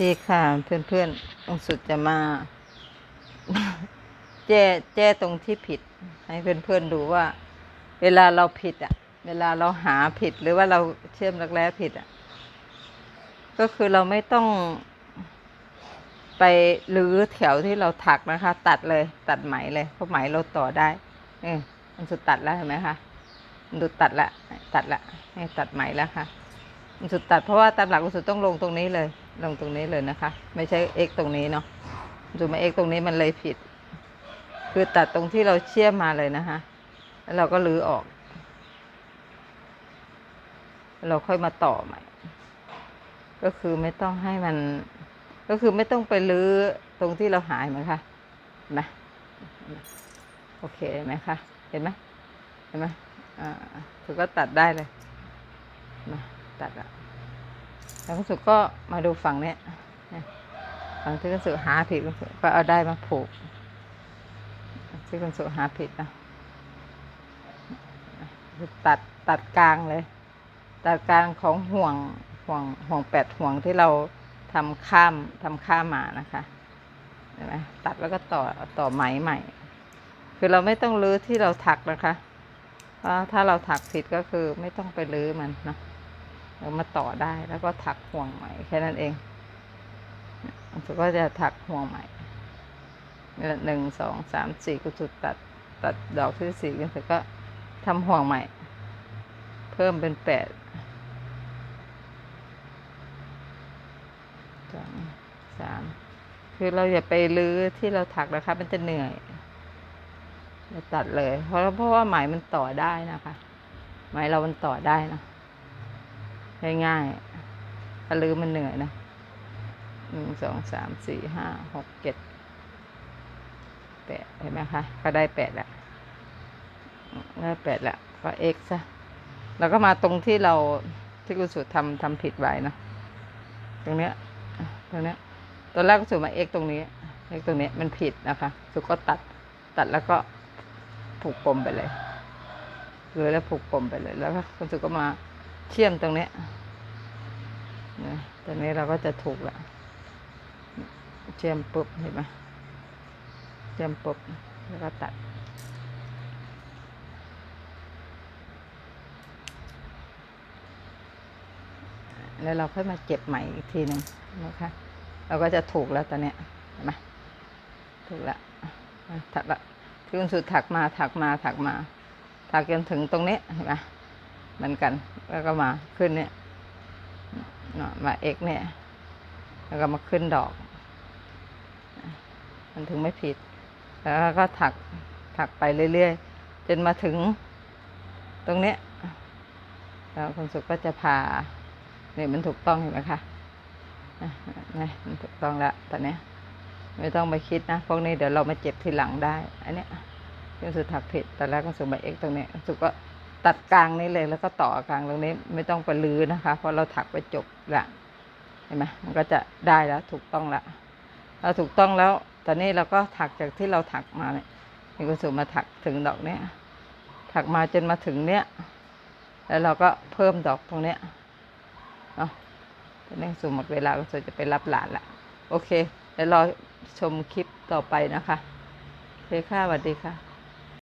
ดีค่ะ เพื่อนเพื่อนองสุดจะมา แจ้แจ้ตรงที่ผิด ให้เพื่อนเพื่อนดูว่า เวลาเราผิด อะ เวลาเราหาผิดหรือว่าเราเชื่อมรักแร้ผิดอะ ก็คือเราไม่ต้อง ไปรื้อแถวที่เราถักนะคะ ตัดเลย ตัดไหมเลยเพราะไหมเราต่อได้เออมันสุดตัดแล้วเห็นไหมคะมันดูตัดละตัดละนี่ตัดไหมแล้วค่ะมันสุดตัดเพราะว่าตามหลักมันสุดต้องลงตรงนี้เลย ลงตรงนี้เลยนะคะ ไม่ใช่เอกตรงนี้เนาะดูมาเอกตรงนี้มันเลยผิด คือตัดตรงที่เราเชื่อมมาเลยนะคะแล้วเราก็รื้อออก เราค่อยมาต่อใหม่ ก็คือไม่ต้องให้มัน ก็คือไม่ต้องไปรื้อตรงที่เราหายไหมคะเห็นไหมโอเคเห็นไหมคะเห็นไหมเห็นไหมอ่าถือก็ตัดได้เลยมาตัดอะ แล้วคุณสุก็มาดูฝั่งเนี้ยฝั่งที่คุณสุหาผิดคุณสุก็เอาได้มาผูกที่คุณสุหาผิดนะตัดตัดกลางเลย ตัดกลางของห่วงห่วงห่วงแปดห่วงที่เราทำข้ามทำข้ามมานะคะเห็นไหมตัดแล้วก็ต่อต่อไหมใหม่ คือเราไม่ต้องรื้อที่เราถักนะคะเพราะถ้าเราถักผิดก็คือไม่ต้องไปรื้อมันนะ เรามาต่อได้แล้วก็ถักห่วงใหม่แค่นั้นเองเราก็จะถักห่วงใหม่หนึ่งสองสามสี่ก็จุดตัดตัดดอกที่สี่กันเสร็จก็ทำห่วงใหม่ เพิ่มเป็นแปดสองสามคือเราอย่าไปลื้อที่เราถักนะคะมันจะเหนื่อยเราตัดเลย เพราะเพราะว่าไหมมันต่อได้นะคะไหมเรามันต่อได้นะ ง่ายๆถ้าลื้อมันเหนื่อยนะหนึ่งสองสามสี่ห้าหกเจ็ดแปดเห็นไหมคะก็ได้แปดแล้วได้แปดแล้วก็เอ็กซ์ะแล้วก็มาตรงที่เราที่กุศลทำทำผิดไว้นะตรงเนี้ยตรงเนี้ยตอนแรกกุศลมาเอ็กตรงนี้เอ็กตรงนี้มันผิดนะคะสุก็ตัดตัดแล้วก็ผูกปมไปเลยเลยแล้วผูกปมไปเลยแล้วก็คุณสุก็มาเชื่อมตรงเนี้ย นะตรงนี้เราก็จะถูกละเชื่อมปุบเห็นไหมเตรียมปบแล้วก็ตัด แล้วเราค่อยมาเก็บใหม่อีกทีหนึ่งนะคะ เราก็จะถูกแล้วตอนนี้เห็นไหมถูกแล้วอะถักละที่คุณสุดถักมาถักมาถักมา ถักจนถึงตรงนี้เห็นไหมเหมือนกันแล้วก็มาขึ้นเนี่ย เนาะมาเอกเนี่ย แล้วก็มาขึ้นดอก มันถึงไม่ผิด แล้วก็ถักถักไปเรื่อยๆ จนมาถึงตรงเนี้ยแล้วคุณสุขก็จะพาเนี่ยมันถูกต้องเห็นไหมคะอะนี่มันถูกต้องแล้วตอนนี้ไม่ต้องไปคิดนะพวกนี้เดี๋ยวเรามาเจ็บทีหลังได้ อันเนี้ยคุณสุขถักผิดตอนแรกคุณสุขมาเอกตรงเนี้ยคุณสุขก็ ตัดกลางนี้เลยแล้วก็ต่อกลางตรงนี้ไม่ต้องไปลื้อนะคะ เพราะเราถักไปจบละเห็นไหมมันก็จะได้แล้วถูกต้องละเราถูกต้องแล้ว ตอนนี้เราก็ถักจากที่เราถักมาเนี่ยมีกุศลมาถักถึงดอกเนี้ยถักมาจนมาถึงเนี้ยแล้วเราก็เพิ่มดอกตรงเนี้ยเนาะตอนนี้กุศลหมดเวลากุศลจะไปรับหลานละโอเคเดี๋ยวรอชมคลิปต่อไปนะคะโอเคค่ะสวัสดีค่ะ